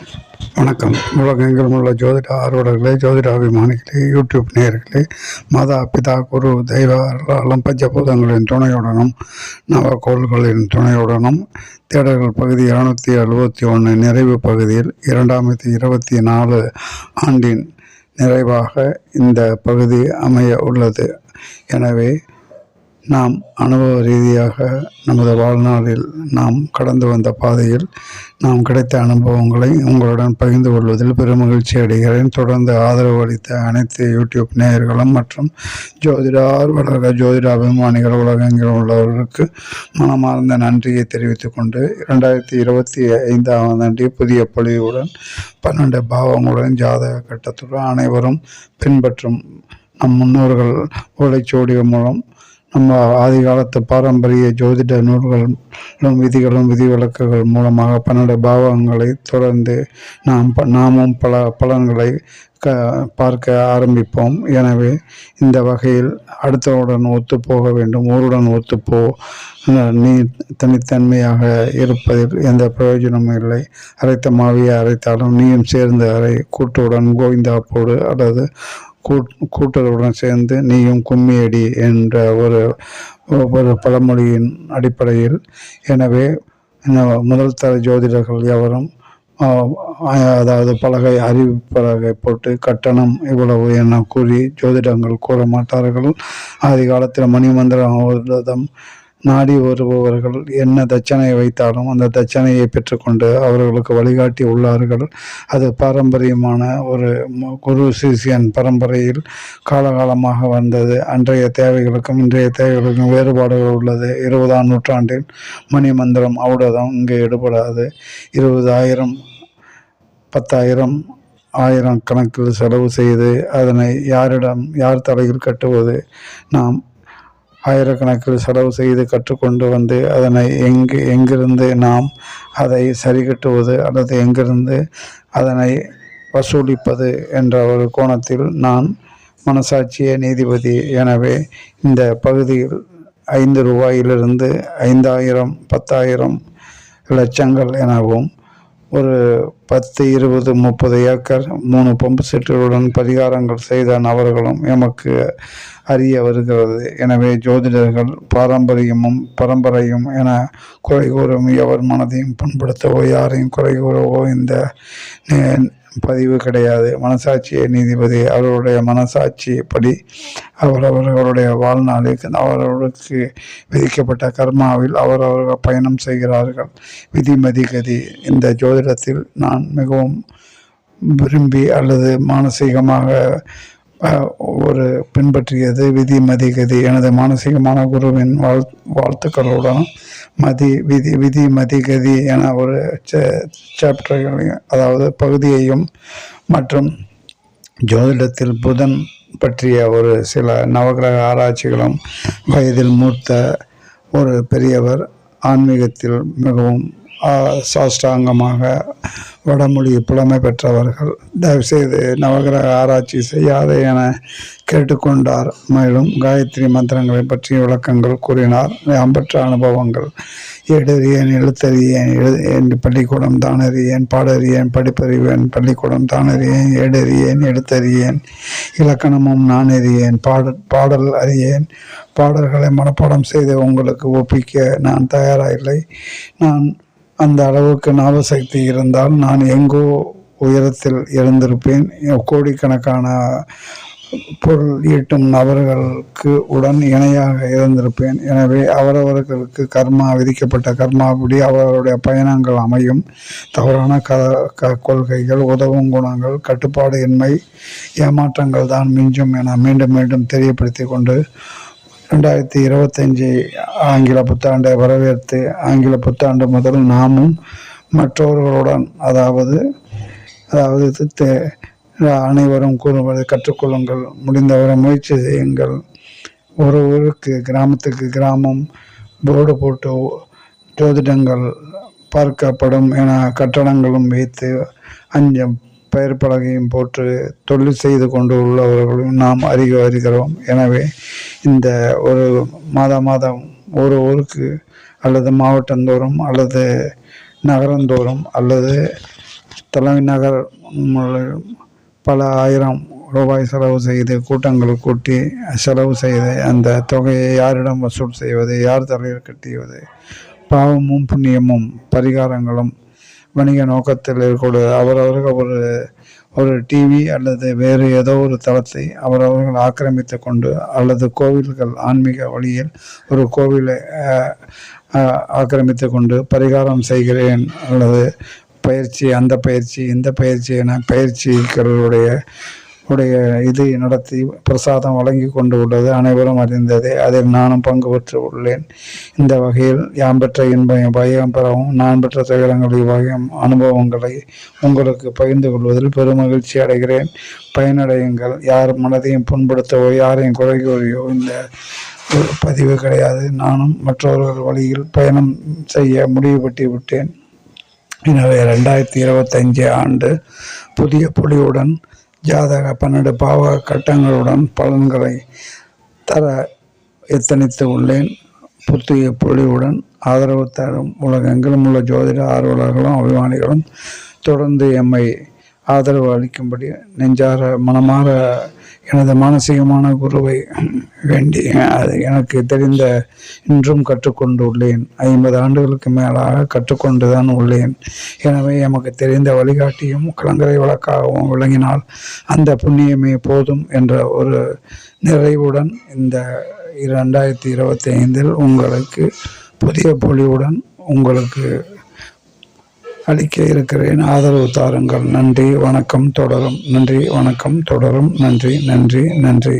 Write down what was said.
வணக்கம். உலகெங்கிலும் உள்ள ஜோதிட ஆர்வலர்களே ஜோதிட அபிமானிகளே யூடியூப் நேயர்களே மாதா பிதா குரு தெய்வம் பஞ்சபூதங்களின் துணையுடனும் நவகோள்களின் துணையுடனும் தேடல்கள் பகுதி இருநூத்தி எழுபத்தி ஒன்று நிறைவு பகுதியில் இரண்டாயிரத்தி இருபத்தி நாலு ஆண்டின் நிறைவாக இந்த பகுதி அமைய உள்ளது. எனவே நாம் அனுபவ ரீதியாக நமது வாழ்நாளில் நாம் கடந்து வந்த பாதையில் நாம் கிடைத்த அனுபவங்களை உங்களுடன் பகிர்ந்து கொள்வதில் பெருமகிழ்ச்சி அடைகிறேன். தொடர்ந்து ஆதரவு அளித்த அனைத்து யூடியூப் நேயர்களும் மற்றும் ஜோதிட ஆர்வலர்கள் ஜோதிட அபிமானிகள் உலகெங்கிலும் உள்ளவர்களுக்கு மனமார்ந்த நன்றியை தெரிவித்துக் கொண்டு இரண்டாயிரத்தி இருபத்தி ஐந்தாம் ஆண்டு புதிய பொழிவுடன் பன்னெண்டு பாவங்களுடன் ஜாதக கட்டத்துடன் அனைவரும் பின்பற்றும் நம் முன்னோர்கள் ஓலைச்சுவடிகள் மூலம் நம்ம ஆதி காலத்து பாரம்பரிய ஜோதிட நூல்களும் விதிகளும் விதிவிலக்குகள் மூலமாக பன்னெண்டு பாவங்களை தொடர்ந்து நாம் ப- நாமும் பல பலன்களை க பார்க்க ஆரம்பிப்போம். எனவே இந்த வகையில் அடுத்தவுடன் ஒத்துப்போக வேண்டும். ஊருடன் ஒத்துப்போ நீ தனித்தன்மையாக இருப்பதில் எந்த பிரயோஜனமும் இல்லை. அரைத்த மாவியை அரைத்தாலும் நீயும் சேர்ந்து அரை கூட்டுடன் கோவிந்தா போடு அல்லது கூட்டலுடன் சேர்ந்து நீயும் கும்மியடி என்ற ஒரு ஒரு பழமொழியின் அடிப்படையில். எனவே முதல் தர ஜோதிடர்கள் எவரும் அதாவது பலகை அறிவு பலகை போட்டு கட்டணம் இவ்வளவு என கூறி ஜோதிடங்கள் கூற மாட்டார்கள் ஆதி காலத்தில் மணிமந்திரம் நாடி வருபவர்கள் என்ன தட்சணை வைத்தாலும் அந்த தட்சணையை பெற்றுக்கொண்டு அவர்களுக்கு வழிகாட்டி உள்ளார்கள். அது பாரம்பரியமான ஒரு குரு சிசியன் பரம்பரையில் காலகாலமாக வந்தது. அன்றைய தேவைகளுக்கும் இன்றைய தேவைகளுக்கும் வேறுபாடுகள் உள்ளது. இருபதாம் நூற்றாண்டில் மணி மந்திரம் ஔடதம் இங்கே எடுபடாது. இருபதாயிரம் பத்தாயிரம் ஆயிரம் கணக்கில் செலவு செய்து அதனை யாரிடம் யார் தலையில் கட்டுவது? நாம் ஆயிரக்கணக்கில் செலவு செய்து கற்றுக்கொண்டு வந்து அதனை எங்கு எங்கிருந்து நாம் அதை சரி கட்டுவது அல்லது எங்கிருந்து அதனை வசூலிப்பது என்ற ஒரு கோணத்தில் நான் மனசாட்சிய நீதிபதி. எனவே இந்த பகுதியில் ஐந்து ரூபாயிலிருந்து ஐந்தாயிரம் பத்தாயிரம் லட்சங்கள் எனவும் ஒரு பத்து இருபது முப்பது ஏக்கர் மூணு பம்பு செட்டுகளுடன் பரிகாரங்கள் செய்த நபர்களும் எமக்கு அறிய வருகிறது. எனவே ஜோதிடர்கள் பாரம்பரியமும் பரம்பரையும் என குறை கூறும் எவர் மனதையும் புண்படுத்தவோ யாரையும் குறை கூறவோ இந்த நே- பதிவு கிடையாது. மனசாட்சியை நீதிபதி அவருடைய மனசாட்சிப்படி அவரவர்களுடைய வாழ்நாளில் அவரவர்களுக்கு விதிக்கப்பட்ட கர்மாவில் அவரவர்கள் பயணம் செய்கிறார்கள். விதிமதி கதி. இந்த ஜோதிடத்தில் நான் மிகவும் விரும்பி அல்லது மானசீகமாக ஒரு பின்பற்றியது விதி கதி. எனது மானசீகமான குருவின் வாழ் வாழ்த்துக்களுடன் மதி விதி விதி மதி கதி என ஒரு சாப்டர்களையும் அதாவது பகுதியையும் மற்றும் ஜோதிடத்தில் புதன் பற்றிய ஒரு சில நவகிரக ஆராய்ச்சிகளும் வயதில் மூத்த ஒரு பெரியவர் ஆன்மீகத்தில் மிகவும் சாஷ்டாங்கமாக வடமொழி புலமை பெற்றவர்கள். தயவுசெய்து நவகிரக ஆராய்ச்சி செய்யாதே என கேட்டுக்கொண்டார். மேலும் காயத்ரி மந்திரங்களை பற்றிய விளக்கங்கள் கூறினார். அம்பற்ற பெற்ற அனுபவங்கள். ஏடறியேன் எழுத்தறியேன் எழு என் பள்ளிக்கூடம் தானறியேன் பாடறியேன் படிப்பறிவேன் பள்ளிக்கூடம் தானறியேன் ஏடறியேன் எழுத்தறியேன் இலக்கணமும் நான் அறியேன் பாட பாடல் அறியேன். பாடல்களை மனப்பாடம் செய்து உங்களுக்கு ஒப்பிக்க நான் தயாராக இல்லை நான் அந்த அளவுக்கு ஞாபகசக்தி இருந்தால் நான் எங்கோ உயரத்தில் இருந்திருப்பேன் கோடிக்கணக்கான பொருள் ஈட்டும் நபர்களுக்கு உடன் இணையாக இருந்திருப்பேன் எனவே அவரவர்களுக்கு கர்மா விதிக்கப்பட்ட கர்மாபடி அவர்களுடைய பயணங்கள் அமையும். தவறான க க கொள்கைகள் உதவும் குணங்கள் கட்டுப்பாடு இன்மை ஏமாற்றங்கள் தான் மிஞ்சும் என மீண்டும் மீண்டும் தெரியப்படுத்தி கொண்டு ரெண்டாயிரத்தி இருபத்தஞ்சி ஆங்கில புத்தாண்டை வரவேற்று ஆங்கில புத்தாண்டு முதல் நாமும் மற்றவர்களுடன் அதாவது அதாவது அனைவரும் கூறுவது கற்றுக்கொள்ளுங்கள். முடிந்தவரை முயற்சி செய்யுங்கள். ஒரு ஊருக்கு கிராமத்துக்கு கிராமம் போர்டு போட்டு ஜோதிடங்கள் பார்க்கப்படும் என கட்டடங்களும் வைத்து அஞ்சம். பெயர் பலகையும் போட்டு தொழில் செய்து கொண்டு உள்ளவர்களும் நாம் அறிக வருகிறோம் எனவே இந்த ஒரு மாத மாதம் ஒரு ஊருக்கு அல்லது மாவட்டந்தோறும் அல்லது நகரந்தோறும் அல்லது தலைநகர் முழு- பல ஆயிரம் ரூபாய் செலவு செய்து கூட்டங்கள் கூட்டி செலவு செய்து அந்த தொகையை யாரிடம் வசூல் செய்வது யார் தலையில் கட்டியது பாவமும் புண்ணியமும் பரிகாரங்களும் வணிக நோக்கத்தில் இருக்கக்கூடிய அவரவர்கள் ஒரு ஒரு டிவி அல்லது வேறு ஏதோ ஒரு தளத்தை அவரவர்கள் ஆக்கிரமித்து கொண்டு அல்லது கோவில்கள் ஆன்மீக வழியில் ஒரு கோவிலை ஆக்கிரமித்து கொண்டு பரிகாரம் செய்கிறேன் அல்லது பயிற்சி அந்த பயிற்சி இந்த பயிற்சி என பயிற்சிகளுடைய உடைய இது நடத்தி பிரசாதம் வழங்கி கொண்டு உள்ளது. அனைவரும் அறிந்ததே அதில் நானும் பங்கு பெற்று உள்ளேன். இந்த வகையில் யாம் பெற்ற இன்பம் பயம் பெறவும் நான் பெற்ற துயரங்களை வகையும் அனுபவங்களை உங்களுக்கு பகிர்ந்து கொள்வதில் பெருமகிழ்ச்சி அடைகிறேன். பயனடையுங்கள். யார் மனதையும் புண்படுத்தவோ யாரையும் குறை கூறியோ இந்த பதிவு கிடையாது. நானும் மற்றவர்கள் வழியில் பயணம் செய்ய முடிவுபட்டு விட்டேன். எனவே ரெண்டாயிரத்தி இருபத்தஞ்சு ஆண்டு புதிய பொலிவுடன் ஜாதக பன்னெண்டு பாவ கட்டங்களுடன் பலன்களை தர எத்தனித்து உள்ளேன். புத்திய பொழிவுடன் ஆதரவு தரும் உலகெங்கிலும் உள்ள ஜோதிட ஆர்வலர்களும் அபிமானிகளும் தொடர்ந்து எம்மை ஆதரவு அளிக்கும்படி நெஞ்சார மனமாற எனது மானசீகமான குருவை வேண்டி அது எனக்கு தெரிந்த இன்றும் கற்றுக்கொண்டு உள்ளேன் ஐம்பது ஆண்டுகளுக்கு மேலாக கற்றுக்கொண்டு தான் உள்ளேன். எனவே எமக்கு தெரிந்த வழிகாட்டியும் கலங்கரை வழக்காகவும் விளங்கினால் அந்த புண்ணியமே போதும் என்ற ஒரு நிறைவுடன் இந்த இரண்டாயிரத்தி இருபத்தி ஐந்தில் உங்களுக்கு புதிய பொலிவுடன் உங்களுக்கு அளிக்க இருக்கிறேன். ஆதரவு தாருங்கள். நன்றி வணக்கம் தொடரும். நன்றி வணக்கம் தொடரும். நன்றி நன்றி நன்றி.